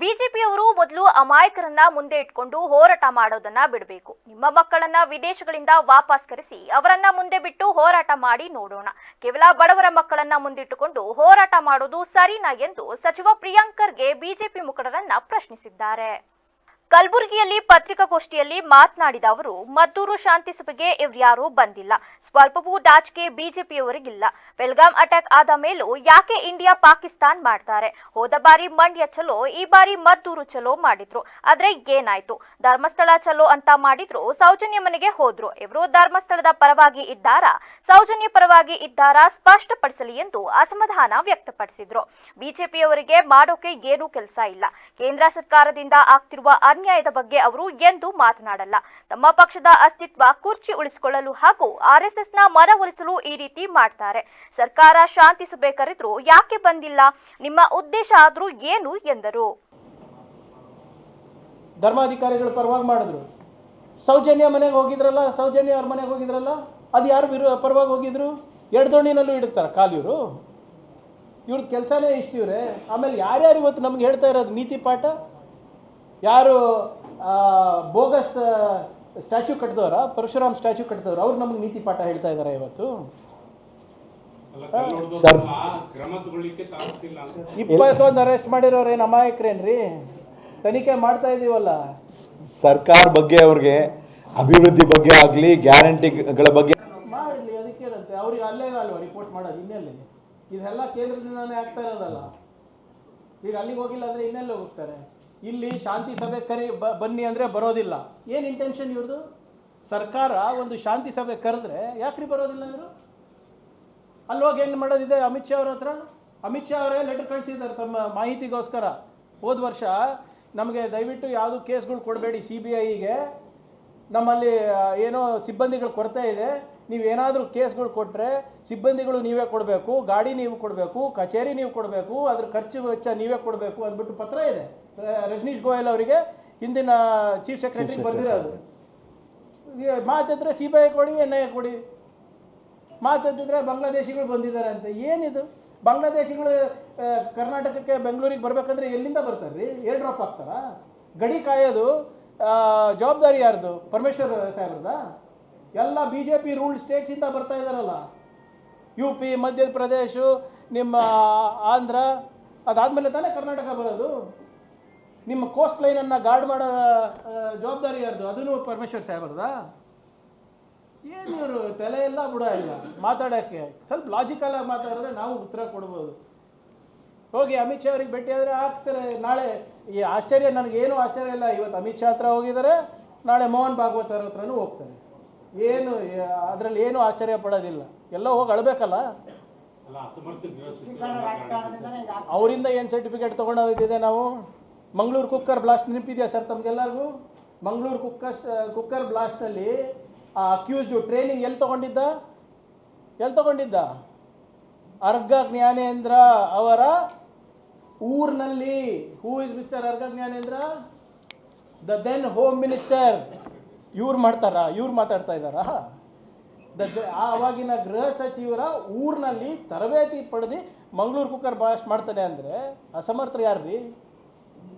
ಬಿಜೆಪಿಯವರು ಮೊದಲು ಅಮಾಯಕರನ್ನ ಮುಂದೆ ಇಟ್ಕೊಂಡು ಹೋರಾಟ ಮಾಡೋದನ್ನ ಬಿಡಬೇಕು. ನಿಮ್ಮ ಮಕ್ಕಳನ್ನ ವಿದೇಶಗಳಿಂದ ವಾಪಸ್ ಕರೆಸಿ ಅವರನ್ನ ಮುಂದೆ ಬಿಟ್ಟು ಹೋರಾಟ ಮಾಡಿ ನೋಡೋಣ. ಕೇವಲ ಬಡವರ ಮಕ್ಕಳನ್ನ ಮುಂದಿಟ್ಟುಕೊಂಡು ಹೋರಾಟ ಮಾಡೋದು ಸರಿನಾ ಎಂದು ಸಚಿವ ಪ್ರಿಯಾಂಕರ್ಗೆ ಬಿಜೆಪಿ ಮುಖಂಡರನ್ನ ಪ್ರಶ್ನಿಸಿದ್ದಾರೆ. ಕಲಬುರಗಿಯಲ್ಲಿ ಪತ್ರಿಕಾಗೋಷ್ಠಿಯಲ್ಲಿ ಮಾತನಾಡಿದ ಅವರು, ಮದ್ದೂರು ಶಾಂತಿ ಸಭೆಗೆ ಇವ್ರ್ಯಾರೂ ಬಂದಿಲ್ಲ. ಸ್ವಲ್ಪವೂ ಡಾಚ್ಗೆ ಬಿಜೆಪಿಯವರಿಗಿಲ್ಲ. ಬೆಲ್ಗಾಂ ಅಟ್ಯಾಕ್ ಆದ ಮೇಲೂ ಯಾಕೆ ಇಂಡಿಯಾ ಪಾಕಿಸ್ತಾನ್ ಮಾಡ್ತಾರೆ? ಹೋದ ಬಾರಿ ಮಂಡ್ಯ ಚಲೋ ಈ ಬಾರಿ ಮದ್ದೂರು ಚಲೋ ಮಾಡಿದ್ರು. ಆದ್ರೆ ಏನಾಯ್ತು? ಧರ್ಮಸ್ಥಳ ಚಲೋ ಅಂತ ಮಾಡಿದ್ರು, ಸೌಜನ್ಯ ಮನೆಗೆ ಹೋದ್ರು. ಇವರು ಧರ್ಮಸ್ಥಳದ ಪರವಾಗಿ ಇದ್ದಾರಾ? ಸೌಜನ್ಯ ಪರವಾಗಿ ಇದ್ದಾರಾ ಸ್ಪಷ್ಟಪಡಿಸಲಿ ಎಂದು ಅಸಮಾಧಾನ ವ್ಯಕ್ತಪಡಿಸಿದ್ರು. ಬಿಜೆಪಿಯವರಿಗೆ ಮಾಡೋಕೆ ಏನೂ ಕೆಲಸ ಇಲ್ಲ. ಕೇಂದ್ರ ಸರ್ಕಾರದಿಂದ ಆಗ್ತಿರುವ ಅನ್ಯಾಯದ ಬಗ್ಗೆ ಅವರು ಎಂದೂ ಮಾತನಾಡಲ್ಲ. ತಮ್ಮ ಪಕ್ಷದ ಅಸ್ತಿತ್ವ ಕುರ್ಚಿ ಉಳಿಸಿಕೊಳ್ಳಲು ಹಾಗೂ ಆರ್ಎಸ್ಎಸ್ನ ಮನವೊಲಿಸಲು ಈ ರೀತಿ ಮಾಡ್ತಾರೆ. ಸರ್ಕಾರ ಶಾಂತಿಸಬೇಕರಿದ್ರು ಕರೆದ್ರು ಯಾಕೆ ಬಂದಿಲ್ಲ? ನಿಮ್ಮ ಉದ್ದೇಶ ಆದ್ರೂ ಏನು? ಎಂದರು. ಧರ್ಮಾಧಿಕಾರಿಗಳು ಪರವಾಗಿ ಮಾಡಿದ್ರು. ಸೌಜನ್ಯ ಮನೆಗೆ ಹೋಗಿದ್ರಲ್ಲ, ಸೌಜನ್ಯ ಅವ್ರ ಮನೆಗೆ ಹೋಗಿದ್ರಲ್ಲ, ಅದು ಯಾರು ವಿರು, ಪರವಾಗಿ ಹೋಗಿದ್ರು? ಎಡ್ದೋಣಿನಲ್ಲೂ ಇಡುತ್ತಾರೆ ಕಾಲು ಇವರು ಇವ್ರದ್ದು ಕೆಲಸನೇ ಇಷ್ಟು ಇವ್ರೆ. ಆಮೇಲೆ ಯಾರ್ಯಾರು ಇವತ್ತು ನಮ್ಗೆ ಹೇಳ್ತಾ ಇರೋದು ನೀತಿ ಪಾಠ? ಯಾರು ಆ, ಬೋಗಸ್ ಸ್ಟ್ಯಾಚ್ಯೂ ಕಟ್ಟಿದವರ ಪರಶುರಾಮ್ ಸ್ಟ್ಯಾಚ್ಯೂ ಕಟ್ಟಿದವರು ಅವ್ರು ನಮ್ಗೆ ನೀತಿ ಪಾಠ ಹೇಳ್ತಾ ಇದ್ದಾರೆ ಇವತ್ತು. ಸರ್. ಇಪ್ಪತ್ತೊಂದು ಅರೆಸ್ಟ್ ಮಾಡಿರೋರು ಏನು ಅಮಾಯಕರೇನ್ರಿ ತನಿಖೆ ಮಾಡ್ತಾ ಇದೀವಲ್ಲ. ಸರ್ಕಾರ ಬಗ್ಗೆ ಅವ್ರಿಗೆ ಅಭಿವೃದ್ಧಿ ಬಗ್ಗೆ ಆಗಲಿ ಗ್ಯಾರಂಟಿಗಳ ಬಗ್ಗೆ ಮಾಡಲಿ ಅದಕ್ಕೇನಂತೆ ಅವ್ರಿಗೆ ಅಲ್ಲೇ ಅಲ್ವಾ ರಿಪೋರ್ಟ್ ಮಾಡೋದು ಇನ್ನೆಲ್ಲಿ? ಇದೆಲ್ಲ ಕೇಂದ್ರದಿಂದಾನೇ ಆಗ್ತಾ ಇರೋದಲ್ಲ. ಈಗ ಅಲ್ಲಿಗೆ ಹೋಗಿಲ್ಲ ಅಂದ್ರೆ ಇನ್ನೆಲ್ಲ ಹೋಗ್ತಾರೆ? ಇಲ್ಲಿ ಶಾಂತಿ ಸಭೆ ಕರಿ ಬನ್ನಿ ಅಂದರೆ ಬರೋದಿಲ್ಲ. ಏನು ಇಂಟೆನ್ಷನ್ ಇವ್ರದ್ದು ಸರ್ಕಾರ ಒಂದು ಶಾಂತಿ ಸಭೆ ಕರೆದ್ರೆ ಯಾಕ್ರಿ ಬರೋದಿಲ್ಲ ಇವರು? ಅಲ್ಲಿ ಹೋಗಿ ಏನು ಮಾಡೋದಿದೆ ಅಮಿತ್ ಶಾ ಅವ್ರ ಹತ್ರ? ಅಮಿತ್ ಶಾ ಅವರೇ ಲೆಟರ್ ಕಳಿಸಿದ್ದಾರೆ ತಮ್ಮ ಮಾಹಿತಿಗೋಸ್ಕರ. ಹೋದ ವರ್ಷ ನಮಗೆ ದಯವಿಟ್ಟು ಯಾವುದು ಕೇಸ್ಗಳು ಕೊಡಬೇಡಿ ಸಿ ಬಿ ಐಗೆ ನಮ್ಮಲ್ಲಿ ಏನೋ ಸಿಬ್ಬಂದಿಗಳ ಕೊರತೆ ಇದೆ. ನೀವೇನಾದರೂ ಕೇಸ್ಗಳು ಕೊಟ್ಟರೆ ಸಿಬ್ಬಂದಿಗಳು ನೀವೇ ಕೊಡಬೇಕು ಗಾಡಿ ನೀವು ಕೊಡಬೇಕು ಕಚೇರಿ ನೀವು ಕೊಡಬೇಕು ಅದ್ರ ಖರ್ಚು ವೆಚ್ಚ ನೀವೇ ಕೊಡಬೇಕು ಅಂದ್ಬಿಟ್ಟು ಪತ್ರ ಇದೆ. ರಜನೀಶ್ ಗೋಯಲ್ ಅವರಿಗೆ ಹಿಂದಿನ ಚೀಫ್ ಸೆಕ್ರೆಟರಿ ಬರೆದಿರೋದು. ಮಾತಿದ್ರೆ ಸಿ ಬಿ ಐ ಕೊಡಿ ಎನ್ ಐ ಕೊಡಿ ಮಾತಿದ್ರೆ ಬಾಂಗ್ಲಾದೇಶಿಗಳು ಬಂದಿದ್ದಾರೆ ಅಂತ. ಏನಿದು? ಬಾಂಗ್ಲಾದೇಶಿಗಳು ಕರ್ನಾಟಕಕ್ಕೆ ಬೆಂಗಳೂರಿಗೆ ಬರಬೇಕಂದ್ರೆ ಎಲ್ಲಿಂದ ಬರ್ತಾರೆ ರೀ? ಏರ್ ಡ್ರಾಪ್ ಆಗ್ತಾರಾ? ಗಡಿ ಕಾಯೋದು ಜವಾಬ್ದಾರಿ ಯಾರ್ದು? ಪರಮೇಶ್ವರ್ ಸಾಹೇಬ್ರದ? ಎಲ್ಲ ಬಿ ಜೆ ಪಿ ರೂಲ್ಡ್ ಸ್ಟೇಟ್ಸಿಂದ ಬರ್ತಾ ಇದ್ದಾರಲ್ಲ ಯು ಪಿ ಮಧ್ಯಪ್ರದೇಶ, ನಿಮ್ಮ ಆಂಧ್ರ, ಅದಾದಮೇಲೆ ತಾನೇ ಕರ್ನಾಟಕ ಬರೋದು. ನಿಮ್ಮ ಕೋಸ್ಟ್ ಲೈನನ್ನು ಗಾರ್ಡ್ ಮಾಡೋ ಜವಾಬ್ದಾರಿ ಯಾರ್ದು? ಅದನ್ನು ಪರಮೇಶ್ವರ್ ಸಾಹೇಬ್ರದಾ? ಏನು ಇವರು ತಲೆ ಎಲ್ಲ ಬಿಡ ಇಲ್ಲ ಮಾತಾಡೋಕ್ಕೆ? ಸ್ವಲ್ಪ ಲಾಜಿಕಲ್ ಆಗಿ ಮಾತಾಡಿದ್ರೆ ನಾವು ಉತ್ತರ ಕೊಡ್ಬೋದು. ಹೋಗಿ ಅಮಿತ್ ಶಾ ಅವ್ರಿಗೆ ಭೇಟಿ ಆದರೆ ಆಗ್ತಾರೆ ನಾಳೆ ಈ ಆಶ್ಚರ್ಯ ನನಗೇನು ಆಶ್ಚರ್ಯ ಇಲ್ಲ. ಇವತ್ತು ಅಮಿತ್ ಶಾ ಹತ್ರ ಹೋಗಿದ್ದಾರೆ. ನಾಳೆ ಮೋಹನ್ ಭಾಗವತ್ ಅವ್ರ ಹತ್ರನೂ ಹೋಗ್ತಾರೆ. ಏನು ಅದರಲ್ಲಿ ಏನು ಆಶ್ಚರ್ಯ ಪಡೋದಿಲ್ಲ. ಎಲ್ಲ ಹೋಗಿ ಅಳ್ಬೇಕಲ್ಲ? ಅವರಿಂದ ಏನು ಸರ್ಟಿಫಿಕೇಟ್ ತೊಗೊಂಡು ಹೋಗಿದ್ದೆ ನಾವು? ಮಂಗಳೂರು ಕುಕ್ಕರ್ ಬ್ಲಾಸ್ಟ್ ನೆನಪಿದೆಯಾ ಸರ್ ತಮಗೆಲ್ಲರಿಗೂ? ಮಂಗಳೂರು ಕುಕ್ಕರ್ ಕುಕ್ಕರ್ ಬ್ಲಾಸ್ಟಲ್ಲಿ ಆ ಅಕ್ಯೂಸ್ಡು ಟ್ರೈನಿಂಗ್ ಎಲ್ಲಿ ತೊಗೊಂಡಿದ್ದ? ಎಲ್ಲಿ ತೊಗೊಂಡಿದ್ದ? ಅರ್ಗ ಜ್ಞಾನೇಂದ್ರ ಅವರ ಊರಿನಲ್ಲಿ. Who is mister Araga Jnanendra the then home minister ಇವ್ರು ಮಾಡ್ತಾರಾ? ಇವ್ರು ಮಾತಾಡ್ತಾ ಇದ್ದಾರಾ? ದ ದ- ಆ ಅವಾಗಿನ ಗೃಹ ಸಚಿವರ ಊರಿನಲ್ಲಿ ತರಬೇತಿ ಪಡೆದು ಮಂಗಳೂರು ಕುಕ್ಕರ್ ಭಾಷೆ ಮಾಡ್ತಾನೆ ಅಂದರೆ ಅಸಮರ್ಥರು ಯಾರು ರೀ